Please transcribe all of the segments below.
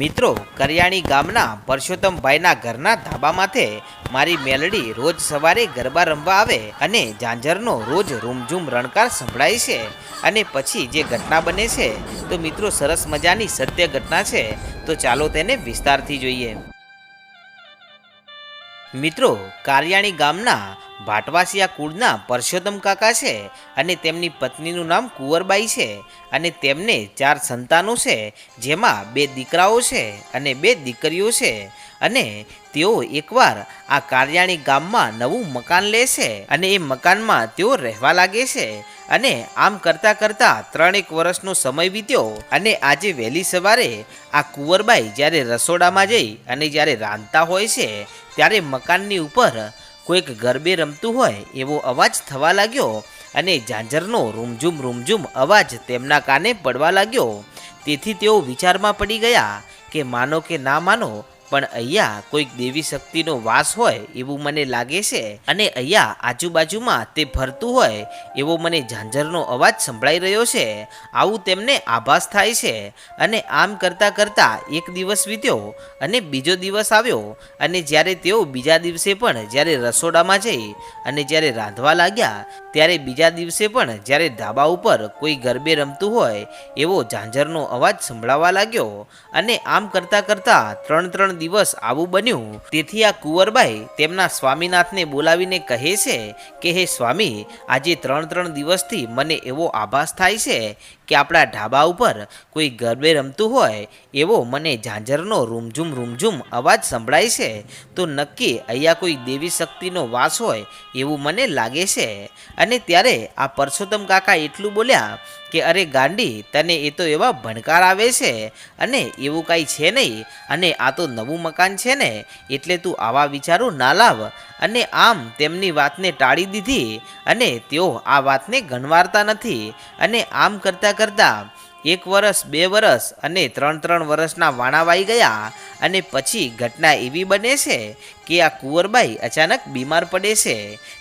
મિત્રો, કરિયાણી ગામના પરસોત્તમભાઈના ઘરના ધાબા માથે મારી મેલડી રોજ સવારે ગરબા રમવા આવે અને ઝાંઝરનો રોજ રૂમઝૂમ રણકાર સંભળાય છે અને પછી જે ઘટના બને છે, તો મિત્રો સરસ મજાની સત્ય ઘટના છે, તો ચાલો તેને વિસ્તારથી જોઈએ. મિત્રો, કારિયાણી ગામના ભાટવાસિયા કુળના પરસોત્તમ કાકા છે અને તેમની પત્નીનું નામ કુંવરબાઈ છે અને તેમને ચાર સંતાનો છે, જેમાં બે દીકરાઓ છે અને બે દીકરીઓ છે અને તેઓ એકવાર આ કારિયાણી ગામમાં નવું મકાન લે છે અને એ મકાનમાં તેઓ રહેવા લાગે છે અને આમ કરતાં કરતાં ત્રણેક વર્ષનો સમય વીત્યો અને આજે વહેલી સવારે આ કુંવરબાઈ જ્યારે રસોડામાં જઈ અને જ્યારે રાંધતા હોય છે ત્યારે મકાનની ઉપર કોઈક ગરબે રમતું હોય એવો અવાજ થવા લાગ્યો અને ઝાંઝરનો રૂમઝૂમ રૂમઝૂમ અવાજ તેમના કાને પડવા લાગ્યો. તેથી તેઓ વિચારમાં પડી ગયા કે માનો કે ના માનો પણ અહીંયા કોઈક દેવી શક્તિનો વાસ હોય એવું મને લાગે છે અને અહીંયા આજુબાજુમાં તે ફરતું હોય એવો મને ઝાંઝરનો અવાજ સંભળાઈ રહ્યો છે. આવું તેમને આભાસ થાય છે અને આમ કરતાં કરતાં એક દિવસ વીત્યો અને બીજો દિવસ આવ્યો અને જ્યારે તેઓ બીજા દિવસે પણ જ્યારે રસોડામાં જઈ અને જ્યારે રાંધવા લાગ્યા ત્યારે બીજા દિવસે પણ જ્યારે ધાબા ઉપર કોઈ ગરબે રમતું હોય એવો ઝાંઝરનો અવાજ સંભળાવા લાગ્યો અને આમ કરતાં કરતાં ત્રણ ત્રણ દિવસ આવું બન્યું. તેથી આ કુંવરબાઈ તેમના સ્વામીનાથને બોલાવીને કહે છે કે, હે સ્વામી, આજે ત્રણ ત્રણ દિવસથી મને એવો આભાસ થાય છે કે આપણા ઢાબા ઉપર કોઈ ગરબે રમતું હોય, એવો મને ઝાંઝરનો રૂમઝૂમ રૂમઝૂમ અવાજ સંભળાય છે, તો નક્કી અહીંયા કોઈ દેવી શક્તિનો વાસ હોય એવું મને લાગે છે. અને ત્યારે આ પરસોત્તમ કાકા એટલું બોલ્યા કે, અરે ગાંડી, તને એ તો એવા ભણકાર આવે છે અને એવું કાંઈ છે નહીં, અને આ તો નવું મકાન છે ને, એટલે તું આવા વિચારો ના લાવ. અને આમ તેમની વાતને ટાળી દીધી અને તેઓ આ વાતને ગણવારતા નથી. અને આમ કરતાં કરતાં એક વર્ષ બે વર્ષ અને ત્રણ ત્રણ વર્ષના વાણા વાઈ ગયા અને પછી ઘટના એવી બને છે કે આ કુંવરબાઈ અચાનક બીમાર પડે છે.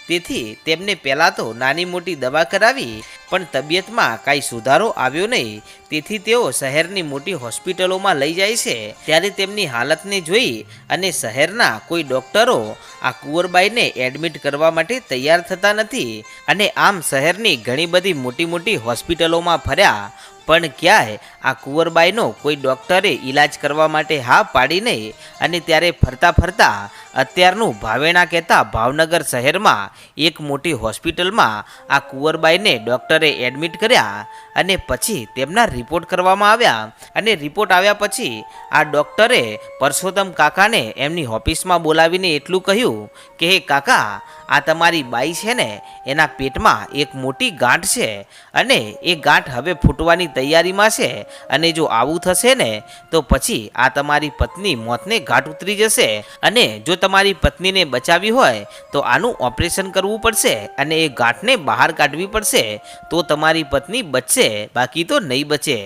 તેથી તેમને પહેલાં તો નાની મોટી દવા કરાવી, પણ તબિયતમાં કાંઈ સુધારો આવ્યો નહીં. તેથી તેઓ શહેરની મોટી હોસ્પિટલોમાં લઈ જાય છે. ત્યારે તેમની હાલતને જોઈ અને શહેરના કોઈ ડૉક્ટરો આ કુંવરબાઈને એડમિટ કરવા માટે તૈયાર થતા નથી અને આમ શહેરની ઘણી બધી મોટી મોટી હોસ્પિટલોમાં ફર્યા. પણ ક્યાંય આ કુંવરબાઈનો કોઈ ડૉક્ટરે ઈલાજ કરવા માટે હા પાડી નહીં. અને ત્યારે ફરતા ફરતા અત્યારનું ભાવેણા કહેતા ભાવનગર શહેરમાં એક મોટી હોસ્પિટલમાં આ કુંવરબાઈને ડૉક્ટરે એડમિટ કર્યા અને પછી તેમના રિપોર્ટ કરવામાં આવ્યા. અને રિપોર્ટ આવ્યા પછી આ ડૉક્ટરે પરસોત્તમ કાકાને એમની ઓફિસમાં બોલાવીને એટલું કહ્યું કે, હે કાકા આ તમારી બાઈ છે ને, એના પેટમાં એક મોટી ગાંઠ છે અને એ ગાંઠ હવે ફૂટવાની તૈયારીમાં છે અને જો આવું થશે ને, તો પછી આ તમારી પત્ની મોતને ગાંઠ ઉતરી જશે અને જો તમારી પત્નીને બચાવી હોય, તો આનું ઓપરેશન કરવું પડશે અને એ ગાંઠને બહાર કાઢવી પડશે, તો તમારી પત્ની બચશે, બાકી તો નહીં બચે.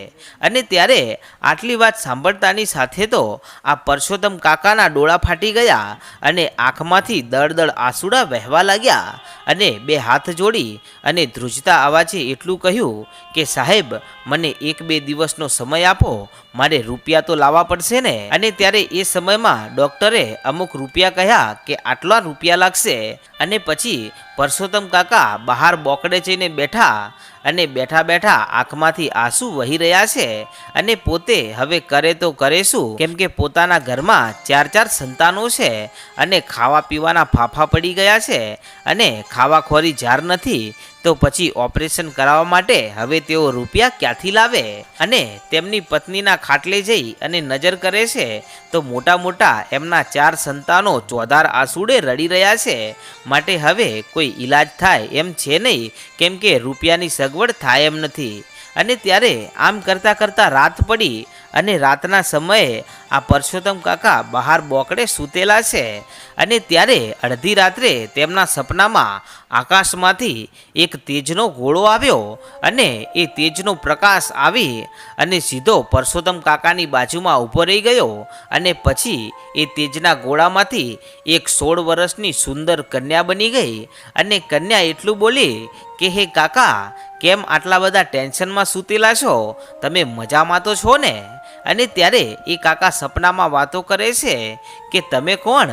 અને ત્યારે આટલી વાત સાંભળતાની સાથે તો આ પરસોત્તમ કાકાના ડોળા ફાટી ગયા અને આંખમાંથી દળદળ આંસુડા વહેવા લાગ્યા અને બે હાથ જોડી અને ધ્રુજતા અવાજે એટલું કહ્યું કે, સાહેબ, મને એક બે દિવસનો સમય આપો, મારે રૂપિયા તો લાવવા પડશે ને. અને ત્યારે એ સમયમાં ડૉક્ટરે અમુક રૂપિયા કહ્યા કે, આટલા રૂપિયા લાગશે. અને પછી પરસોત્તમ કાકા બહાર બોકડે જઈને બેઠા અને બેઠા બેઠા આંખમાંથી આંસુ વહી રહ્યા છે અને પોતે હવે કરે તો કરે શું? કેમ કે પોતાના ઘરમાં ચાર ચાર સંતાનો છે અને ખાવા પીવાના ફાફા પડી ગયા છે અને ખાવાખોરી જાર નથી. તો પછી ઓપરેશન કરાવવા માટે હવે તેઓ રૂપિયા ક્યાંથી લાવે? અને તેમની પત્નીના ખાટલે જઈ અને નજર કરે છે, તો મોટા મોટા એમના ચાર સંતાનો ચોધાર આંસુડે રડી રહ્યા છે. માટે હવે કોઈ ઈલાજ થાય એમ છે નહીં, કેમ કે રૂપિયાની સગવડ થાય એમ નથી. અને ત્યારે આમ કરતાં કરતાં રાત પડી અને રાતના સમયે આ પરસોત્તમ કાકા બહાર બોકડે સૂતેલા છે અને ત્યારે અડધી રાત્રે તેમના સપનામાં આકાશમાંથી એક તેજનો ગોળો આવ્યો અને એ તેજનો પ્રકાશ આવી અને સીધો પરસોત્તમ કાકાની બાજુમાં ઊભો રહી ગયો અને પછી એ તેજના ગોળામાંથી એક સોળ વર્ષની સુંદર કન્યા બની ગઈ અને કન્યા એટલું બોલી કે, હે કાકા, કેમ આટલા બધા ટેન્શનમાં સૂતેલા છો? તમે મજામાં તો છો ને? અને ત્યારે એ કાકા સપનામાં વાતો કરે છે કે તમે કોણ?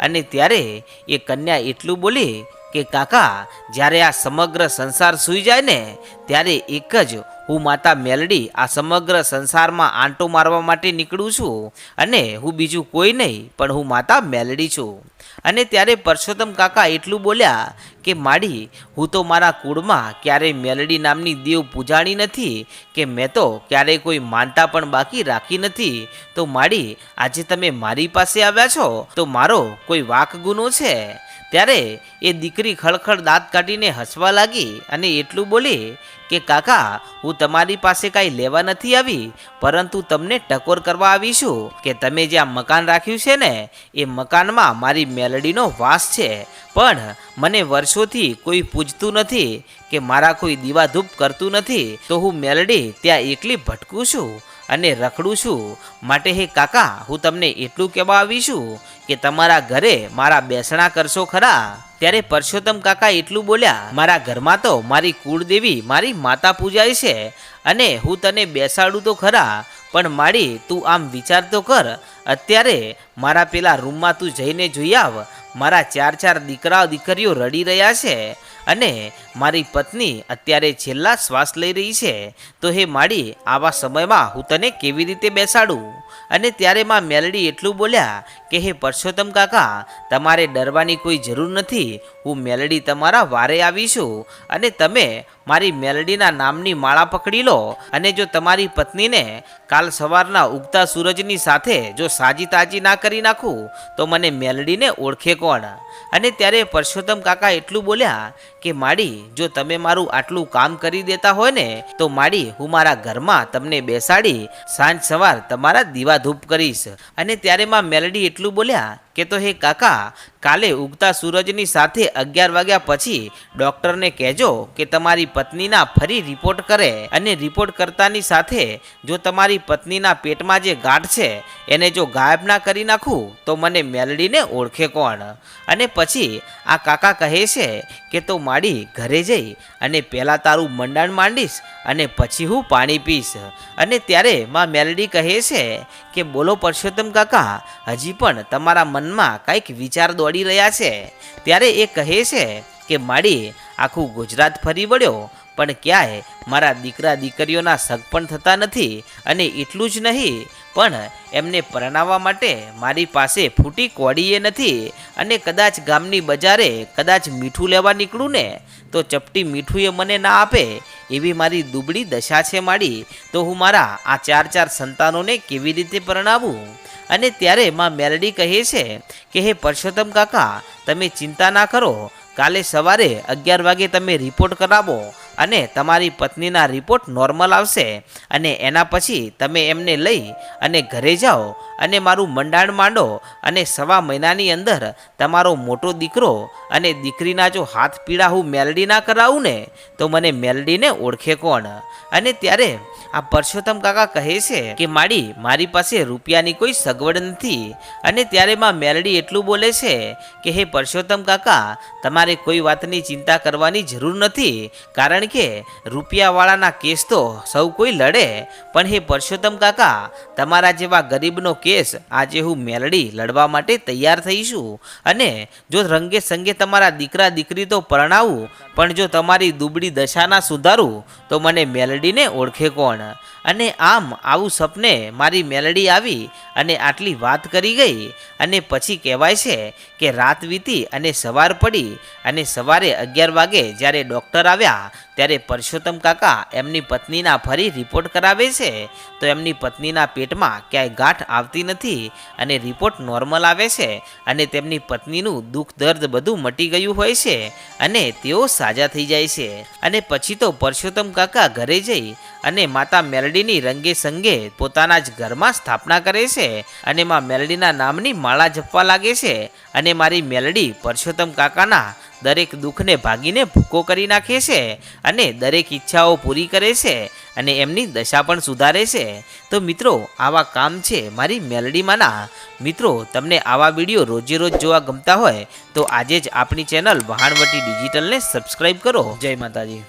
અને ત્યારે એ કન્યા એટલું બોલી કે કાકા, જ્યારે આ સમગ્ર સંસાર સૂઈ જાય ને, ત્યારે એક જ હું માતા મેલડી આ સમગ્ર સંસારમાં આંટો મારવા માટે નીકળું છું અને હું બીજું કોઈ નહીં, પણ હું માતા મેલડી છું. અને ત્યારે પરસોત્તમ કાકા એટલું બોલ્યા કે, માડી, હું તો મારા કુળમાં ક્યારેય મેલડી નામની દેવ પૂજાણી નથી, કે મેં તો ક્યારેય કોઈ માનતા પણ બાકી રાખી નથી. તો માડી, આજે તમે મારી પાસે આવ્યા છો, તો મારો કોઈ વાક ગુનો છે? ત્યારે એ દીકરી ખળખળ દાંત કાઢીને હસવા લાગી અને એટલું બોલી કે, કાકા, હું તમારી પાસે કાંઈ લેવા નથી આવી, પરંતુ તમને ટકોર કરવા આવી છું કે તમે જ્યાં મકાન રાખ્યું છે ને, એ મકાનમાં મારી મેલડીનો વાસ છે. પણ મને વર્ષોથી કોઈ પૂજતું નથી કે મારા કોઈ દીવાધૂપ કરતું નથી. તો હું મેલડી ત્યાં એકલી ભટકું છું અને રખડું છું. માટે હે કાકા, હું તમને એટલું કહેવા આવી છું કે તમારા ઘરે મારા બેસણા કરશો ખરા? ત્યારે પરસોત્તમ કાકા એટલું બોલ્યા, મારા ઘરમાં તો મારી કુળદેવી મારી માતા પૂજાય છે અને હું તને બેસાડું તો ખરા, પણ માડી તું આમ વિચાર તો કર અત્યારે મારા પેલા રૂમમાં તું જઈને જોઈ આવ. મારા ચાર ચાર દીકરા દીકરીઓ રડી રહ્યા છે અને મારી પત્ની અત્યારે છેલ્લા શ્વાસ લઈ રહી છે. તો હે માડી, આવા સમયમાં હું તને કેવી રીતે બેસાડું? અને ત્યારે માં મેલડી એટલું બોલ્યા કે, હે પરસોત્તમ કાકા, તમારે ડરવાની કોઈ જરૂર નથી. હું મેલડી તમારા વારે આવી છું અને તમે મારી મેલડીના નામની માળા પકડી લો. અને જો તમારી પત્નીને કાલ સવારના ઉગતા સૂરજની સાથે જો સાજી તાજી ના કરી નાખું, તો મને મેલડીને ઓળખે કોણ? અને ત્યારે પરસોત્તમ કાકા એટલું બોલ્યા કે, માડી, જો તમે મારું આટલું કામ કરી દેતા હોય ને, તો માડી, હું મારા ઘરમાં તમને બેસાડી સાંજ સવાર તમારા દીવાધૂપ કરીશ. અને ત્યારે માં મેલડી એટલું બોલ્યા કે તો હે કાકા, કાલે ઉગતા સૂરજની સાથે અગિયાર વાગ્યા પછી ડૉક્ટરને કહેજો કે તમારી પત્નીના ફરી રિપોર્ટ કરે અને રિપોર્ટ કરતાની સાથે જો તમારી પત્નીના પેટમાં જે ગાંઠ છે, એને જો ગાયબ ના કરી નાખું, તો મને મેલડીને ઓળખે કોણ? અને પછી આ કાકા કહે છે કે તો માડી ઘરે જઈ અને પહેલાં તારું મંડાણ માંડીશ અને પછી હું પાણી પીશ. અને ત્યારે માં મેલડી કહે છે કે, બોલો પરસોત્તમ કાકા, હજી પણ તમારા મનમાં કંઈક વિચાર દોડી રહ્યા છે. ત્યારે એ કહે છે કે, માડી, આખું ગુજરાત ફરી વળ્યો, પણ ક્યાંય મારા દીકરા દીકરીઓના સગ પણ થતા નથી અને એટલું જ નહીં પણ એમને પરણાવવા માટે મારી પાસે ફૂટી કોડીએ નથી અને કદાચ ગામની બજારે કદાચ મીઠું લેવા નીકળું ને, તો ચપટી મીઠું એ મને ના આપે એવી મારી દુબળી દશા છે મારી તો હું મારા આ ચાર ચાર સંતાનોને કેવી રીતે પરણાવું? અને ત્યારે માં મેલડી કહે છે કે, હે પરસોત્તમ કાકા, તમે ચિંતા ના કરો. કાલે સવારે અગિયાર વાગે તમે રિપોર્ટ કરાવો. અને તમારી પત્નીના રિપોર્ટ નોર્મલ આવશે અને એના પછી તમે એમને લઈ અને ઘરે જાઓ અને મારું મંડાણ માંડો અને સવા મહિનાની અંદર તમારો મોટો દીકરો અને દીકરીના જો હાથ પીડા હું મેલડી ના કરાવું ને, તો મને મેલડીને ઓળખે કોણ? અને ત્યારે આ પરસોત્તમ કાકા કહે છે કે, માડી, મારી પાસે રૂપિયાની કોઈ સગવડ નથી અને ત્યારે માં મેલડી એટલું બોલે છે કે, હે પરસોત્તમ કાકા, તમારે કોઈ વાતની ચિંતા કરવાની જરૂર નથી, કારણ કે રૂપિયાવાળાના કેસ તો સૌ કોઈ લડે. પણ હે પરસોત્તમ કાકા, તમારા જેવા ગરીબનો કેસ આજે હું મેલડી લડવા માટે તૈયાર થઈશું. અને જો રંગે સંગે તમારા દીકરા દીકરી તો પરણાવું, પણ જો તમારી દુબળી દશાના સુધારું, તો મને મેલડીને ઓળખે કોણ? Uh. અને આમ આવું સપને મારી મેલડી આવી અને આટલી વાત કરી ગઈ અને પછી કહેવાય છે કે રાત વીતી અને સવાર પડી અને સવારે અગિયાર વાગે જ્યારે ડૉક્ટર આવ્યા ત્યારે પરસોત્તમ કાકા એમની પત્નીના ફરી રિપોર્ટ કરાવે છે. તો એમની પત્નીના પેટમાં ક્યાંય ગાંઠ આવતી નથી અને રિપોર્ટ નોર્મલ આવે છે અને તેમની પત્નીનું દુઃખ દર્દ બધું મટી ગયું હોય છે અને તેઓ સાજા થઈ જાય છે. અને પછી તો પરસોત્તમ કાકા ઘરે જઈ અને માતા મેલડીની રંગે સંગે પોતાના જ ઘરમાં સ્થાપના કરે છે અને માં મેલડીના નામની માળા જપવા લાગે છે અને મારી મેલડી પરસોત્તમ કાકાના દરેક દુઃખને ભાગીને ભૂકો કરી નાખે છે અને દરેક ઈચ્છાઓ પૂરી કરે છે અને એમની દશા પણ સુધારે છે. તો મિત્રો, આવા કામ છે મારી મેલડીમાંના. મિત્રો, તમને આવા વીડિયો રોજે રોજ જોવા ગમતા હોય તો આજે જ આપણી ચેનલ વહાણવટી ડિજિટલને સબસ્ક્રાઈબ કરો. જય માતાજી.